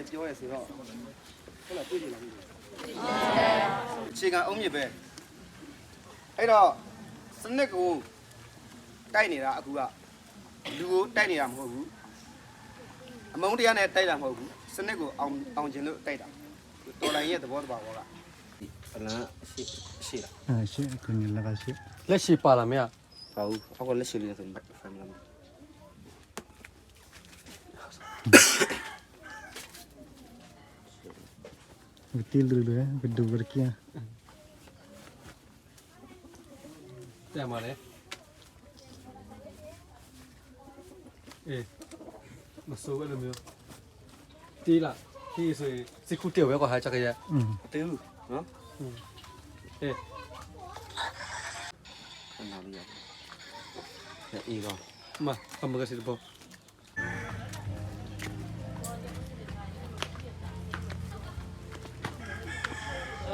လည်းပြောရဲဆိုတော့ဟုတ်လားတွေ့ကြလားမသိဘူးအခြေခံအုံးမြစ်ပဲအဲ့တော့စနစ်ကိုတိုက်နေတာအခုကလူကိုတိုက်နေတာမဟုတ်ဘူးအမုန်းတရားနဲ့တိုက်တာမဟုတ်ဘူးစနစ်ကိုအောင်အောင်ခြင်းလို့တိုက်တာတော်လိုင်းရဲ့သဘောတဘာဝကပလန်ရှိရှိလားอ่าရှင်းအခုနေလာကရှင်းလက်ရှိပါလာမရပါဘူးအောက်ကလက်ရှိလေးဆိုရင်ဖမ်းမလား ဝတီလူလူဘဒူဘရကီယာပြန်ပါလေအေးမစိုးအဲ့လိုမျိုးတီးလာတီးဆိုရင်စစ်ခုတေဝဲ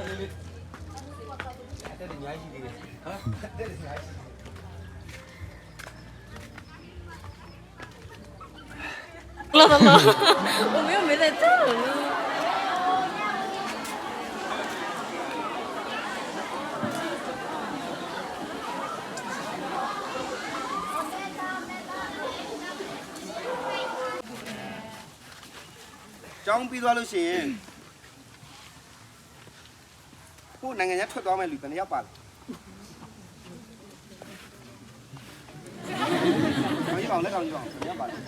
乐乐乐，我们又没在这儿呢。江边端都行。 ကိုယ်နိုင်ငံခြားထွက်သွားမဲ့လူတနည်းပါလားကောင်းကြီးပါအောင်လက်ကောင်းကြီးပါအောင်တနည်းပါလား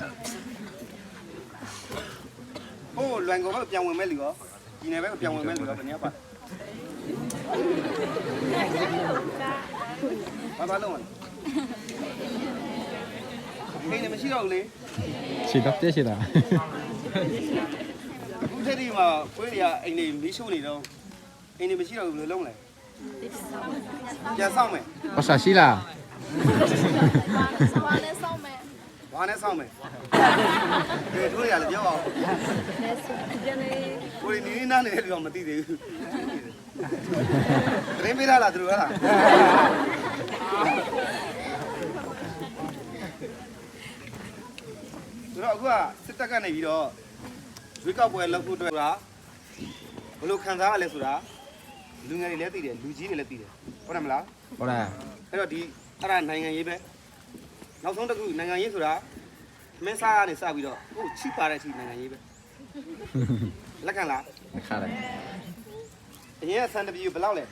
ဟိုလွန်ကုန်ဘက်ပြန်ဝင်မဲ့လူရောဒီနယ်ဘက်ပြန်ဝင်မဲ့လူရောတနည်းပါဘာသာလုံးလဲခေနေမရှိတော့ဘူးလေရှင်းတော့ပြရှင်းတာအခုထက်ဒီမှာကိုယ်တွေကအိမ်နေမီးရှို့နေတော့ အိမ်နေမရှိတော့ဘူးလို့လုံးလဲပြန်ဆောင်မယ်ဩစာရှိလားဘာလဲဆောင်မယ်ဘာနဲ့ဆောင်မယ်ဒီထိုးရလည်းပြောအောင်လဲဆောင်ပြန်လေကိုရီနီနီနားနေတယ်တော့မသိသေးဘူးတရင်ပေးလားသူတို့ဟာဆိုတော့အခုကစစ်တပ်ကနေပြီးတော့ရွေးကောက်ပွဲလုပ်ဖို့အတွက်ကဘယ်လိုခံစားရလဲဆိုတာ လူငယ်တွေလည်းသိတယ်လူကြီးတွေလည်းသိတယ်ဟုတ်တယ်မလားဟုတ်လားအဲ့တော့ဒီအဲ့ဒါနိုင်ငံရေးပဲနောက်ဆုံးတစ်ခုနိုင်ငံရေးဆိုတာမင်းစားကနေစပြီးတော့ဟိုချိပါတဲ့အချိန်နိုင်ငံရေးပဲလက်ခံလားခါတယ်အရင်ကဆန်တပီကိုဘယ်လောက်လဲ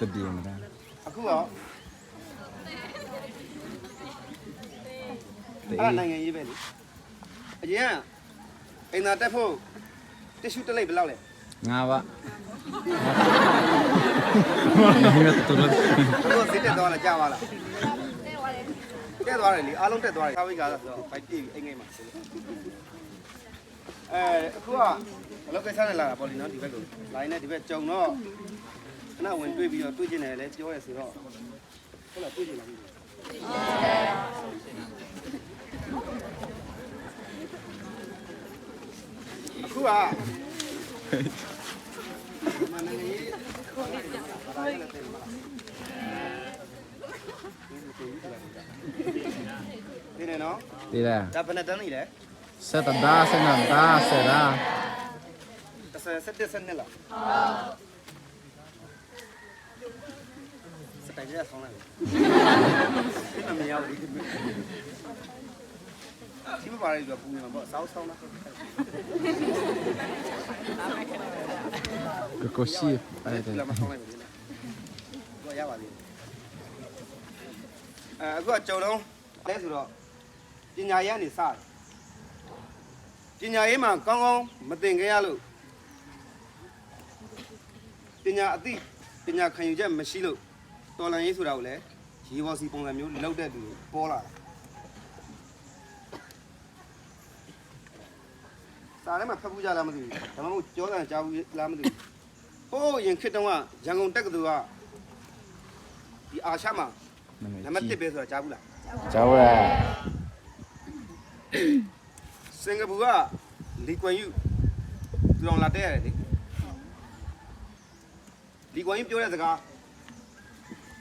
တပြေမလားအခုရောအဲ့ဒါနိုင်ငံရေးပဲလေအရင်ကအိမ်သာတက်ဖို့တ िश ူတစ်လိပ်ဘယ်လောက်လဲငါပါဒီ မဲ့တူလို့သူတို့စစ်တက်သွားလားကြားပါလားတက်သွားတယ်လေအားလုံးတက်သွားတယ်သာဝိကာဆိုတော့ဘိုက်ပြေးအိမ်ငိမ့်မှာအဲအခုကဘယ်လိုကိစ္စနဲ့လာတာပေါ့လीနော်ဒီဘက်ကိုလာရင်လည်းဒီဘက်ကြုံတော့ခဏဝင်တွေ့ပြီးတော့တွေ့ကျင်တယ်လည်းပြောရဲဆိုတော့ဟုတ်လားတွေ့ကျင်လားမသိဘူးအခုကမနနေ ဒီနေနော်ဒီလားဒါဘယ်နဲ့တန်းနေလဲဆက်တဒါဆက်နန္ဒါဆက်ရာ30 17စနစ်လားစတိုင်ရဆောင်လိုက်ဒီမှာမရဘူးဒီ မပါရည်ကပူနေမှာပေါ့စောင်းဆောင်လားကိုကိုရှိအဲ့ဒီဒါလာမဆောင်လိုက်ဘူးလေကိုရပါသေးတယ်အဲအခုကကြုံတော့လဲဆိုတော့ပညာရေးကနေစတယ်ပညာရေးမှာကောင်းကောင်းမသင်ခဲ့ရလို့ပညာအသိပညာခံယူချက်မရှိလို့တော်လန်ရေးဆိုတာကိုလည်းရေပေါ်စီပုံစံမျိုးလောက်တဲ့သူတွေပေါ်လာတာ စာထဲမှာဖတ်ဖို့ကြလားမသိဘူးဒါမှမဟုတ်ကြောတယ်ကြားဘူးလားမသိဘူးဟိုးရင်ခေတ်တုန်းကရန်ကုန်တက္ကသိုလ်ကဒီအာရှမှာနံပါတ်1ပဲဆိုတာကြားဘူးလားကျော်ရစင်ကာပူကလီကွမ်ယူသူတော်လာတဲ့ရတယ်လေလီကွမ်ယူပြောတဲ့စကား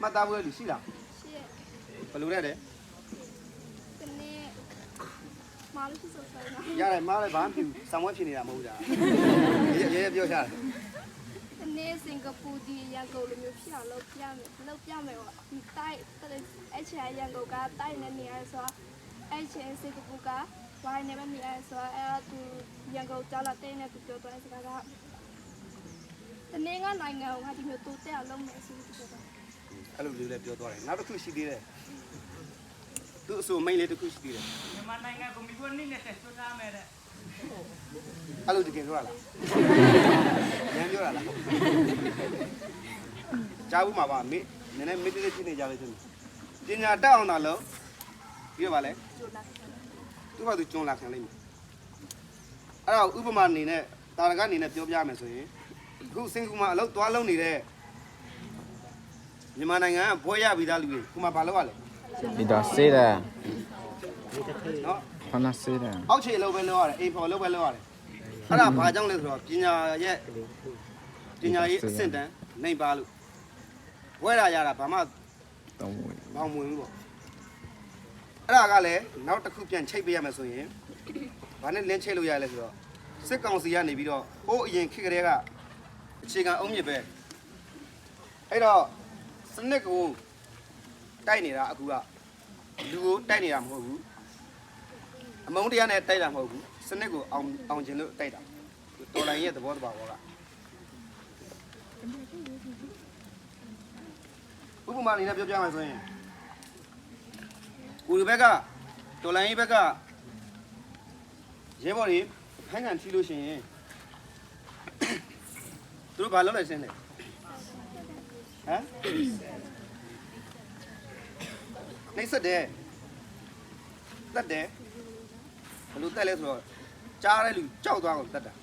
မှတ်သားဖို့လူရှိလားဘယ်လိုလဲတဲ့ မာလို့ဖြစ်ဆိုဆိုင်တာရတယ်မားလည်းဘာမှမဖြစ်ဘူးဆောင်းဝဲဖြစ်နေတာမဟုတ်တာရဲရဲပြောချတယ်ဒီနေ့စင်ကာပူဒီရန်ကုန်လိုမျိုးဖြစ်အောင်လုပ်ပြမယ်လုပ်ပြမယ်ပေါ့ဒီတိုက်အဲ့ချာရန်ကုန်ကတိုက်နေနေရဆိုအဲ့ချာစင်ကာပူကဝိုင်းနေမနေရဆိုအဲ့သူရန်ကုန်ကြောက်လာတဲ့နေသူပြောတဲ့စကားကဒီနေ့ကနိုင်ငံကဒီမျိုးတူတဲ့အောင်လုပ်မယ်ဆိုပြီးပြောတာအဲ့လိုလေးလည်းပြောသွားတယ်နောက်တစ်ခုရှိသေးတယ် သူအဆိုမိန်လေးတစ်ခုရှိသေးတယ်မြန်မာနိုင်ငံကိုမိခွန်းနည်းနဲ့ဆွတ်သားမယ်တဲ့အဲ့လိုတကယ်ပြောရလားညံပြောရလားကြားဘူးမှာပါမေနည်းနည်းမေတ္တာဖြစ်နေကြလေသူပညာတက်အောင်တာလို့ပြီးတော့ဗာလဲသူကသူကျွန်းလာခံလိုက်မယ်အဲ့တော့ဥပမာအနေနဲ့တာရကအနေနဲ့ပြောပြမယ်ဆိုရင်အခုစင်ကူမှာအလုပ်သွားလုပ်နေတဲ့မြန်မာနိုင်ငံကဘွဲရပြီးသားလူတွေခုမှဘာလုပ်ရလဲ ဒီတော့စေးတယ်နော်ဖနာစေးတယ်အောက်ခြေအလုပ်ပဲလုပ်ရတယ်အိမ်ဖော်လုပ်ပဲလုပ်ရတယ်အဲ့ဒါဘာကြောင့်လဲဆိုတော့ပညာရဲ့ပညာရေးအဆင့်တန်းနိုင်ပါလို့ဘွဲရရတာဘာမှတော့ဝေးမောင်မဝင်ဘူးပေါ့အဲ့ဒါကလည်းနောက်တစ်ခုပြန်ချိတ်ပေးရမယ်ဆိုရင်ဘာနဲ့လင်းချိတ်လို့ရလဲဆိုတော့စစ်ကောင်စီကနေပြီးတော့ဟိုးအရင်ခေတ်ကလေးကအခြေခံအုံးမြစ်ပဲအဲ့တော့စနစ်ကို တိုက်နေတာအခုကလူကိုတိုက်နေတာမဟုတ်ဘူးအမုန်းတရားနဲ့တိုက်တာမဟုတ်ဘူးစနစ်ကိုအောင်အောင်ခြင်းလို့တိုက်တာတော်လိုင်းရဲ့သဘောတဘာဝကဥပမာအနေနဲ့ပြောပြမယ်ဆိုရင်ကိုဒီဘက်ကတော်လိုင်းရဲ့ဘက်ကရဲဘော်တွေဖမ်းကန်ထီလို့ရှိရင်သူတို့ဘာလုပ်လိုက်စင်းလဲဟမ် နှိမ့်ဆက်တယ်တက်တယ်ဘယ်လိုတက်လဲဆိုတော့ကြားတဲ့လူကြောက်သွားအောင်တက်တာ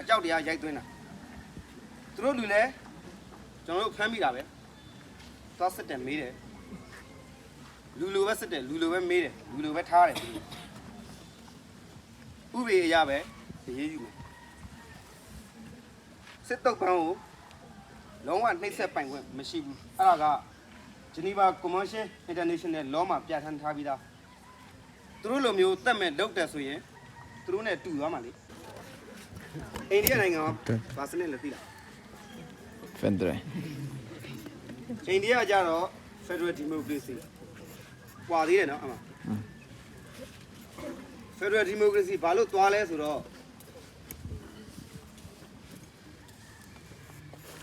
အကြောက်တရားရိုက်သွင်းတာသူတို့လူလဲကျွန်တော်တို့ဖမ်းမိတာပဲသွားစစ်တယ်မေးတယ်လူလိုပဲစစ်တယ်လူလိုပဲမေးတယ်လူလိုပဲထားတယ်ဥပဒေအရပဲအရေးယူမယ်စစ်တုပ်ပန်းကိုလုံးဝနှိပ်စက်ပိုင်ခွင့်မရှိဘူးအဲ့ဒါက ဂျနီဗာကွန်ဗင်းရှင်းအင်တာနေရှင်နယ်လောမှာပြဋ္ဌာန်းထားပြီးသားသူတို့လိုမျိုးတက်မဲ့လုပ်တယ်ဆိုရင်သူတို့နဲ့တူသွားမှာလေအိန္ဒိယနိုင်ငံကဘာစနစ်လဲသိလားဖန်ဒရယ်အိန္ဒိယကကြတော့ Federal Democracy ပွာသေးတယ်နော်အမ Federal Democracy ဘာလို့သွားလဲဆိုတော့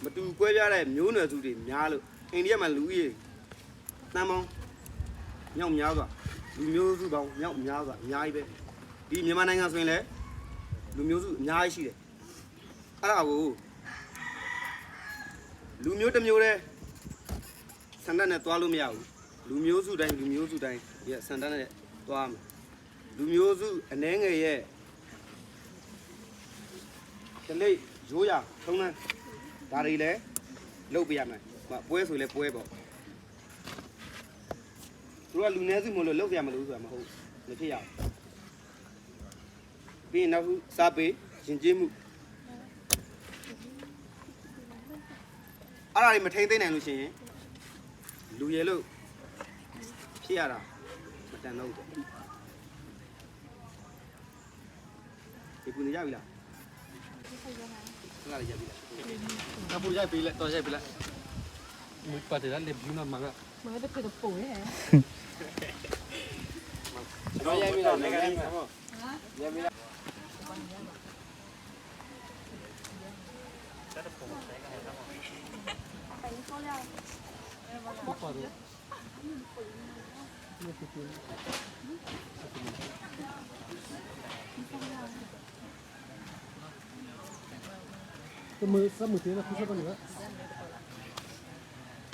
မတူကွဲပြားတဲ့မျိုးနွယ်စုတွေများလို့အိန္ဒိယမှာလူဦးရေ တန်ပေါင်းမြောက်များစွာလူမျိုးစုပေါင်းမြောက်များစွာအများကြီးပဲဒီမြန်မာနိုင်ငံဆိုရင်လည်းလူမျိုးစုအများကြီးရှိတယ်အဲ့ဒါကိုလူမျိုးတစ်မျိုးတည်းဆန္ဒနဲ့သွားလို့မရဘူးလူမျိုးစုတိုင်းလူမျိုးစုတိုင်းရဲ့ဆန္ဒနဲ့သွားမယ်လူမျိုးစုအနှဲငယ်ရဲ့တလိပ်ရိုးရထုံးနှန်းဒါတွေလည်းလုပ်ပြရမယ်ဟိုပွဲဆိုလည်းပွဲပေါ့ သူကလူနည်းစုမလို့လုပ်ပြရမလို့ဆိုတာမဟုတ်ဘူးမဖြစ်ရဘူးပြီးရင်နောက်ခုစားပေးရင်ကျေးမှုအဲ့ဒါတွေမထိန်သိမ့်နိုင်လို့ရှိရင်လူရည်လို့ဖြစ်ရတာမတန်တော့ဘူးဒီကူနေရပြီလားဟုတ်လားရပြီလားအပူရိုက်ပေးလိုက်တော့ရိုက်ပေးလိုက်မူပါတယ်လေဘူးနာမကမင်းတို့ကတော့ ပုံရဲ့တော့ရပြီလားနိုင်ငံရေးမှာဟုတ်ရပြီလား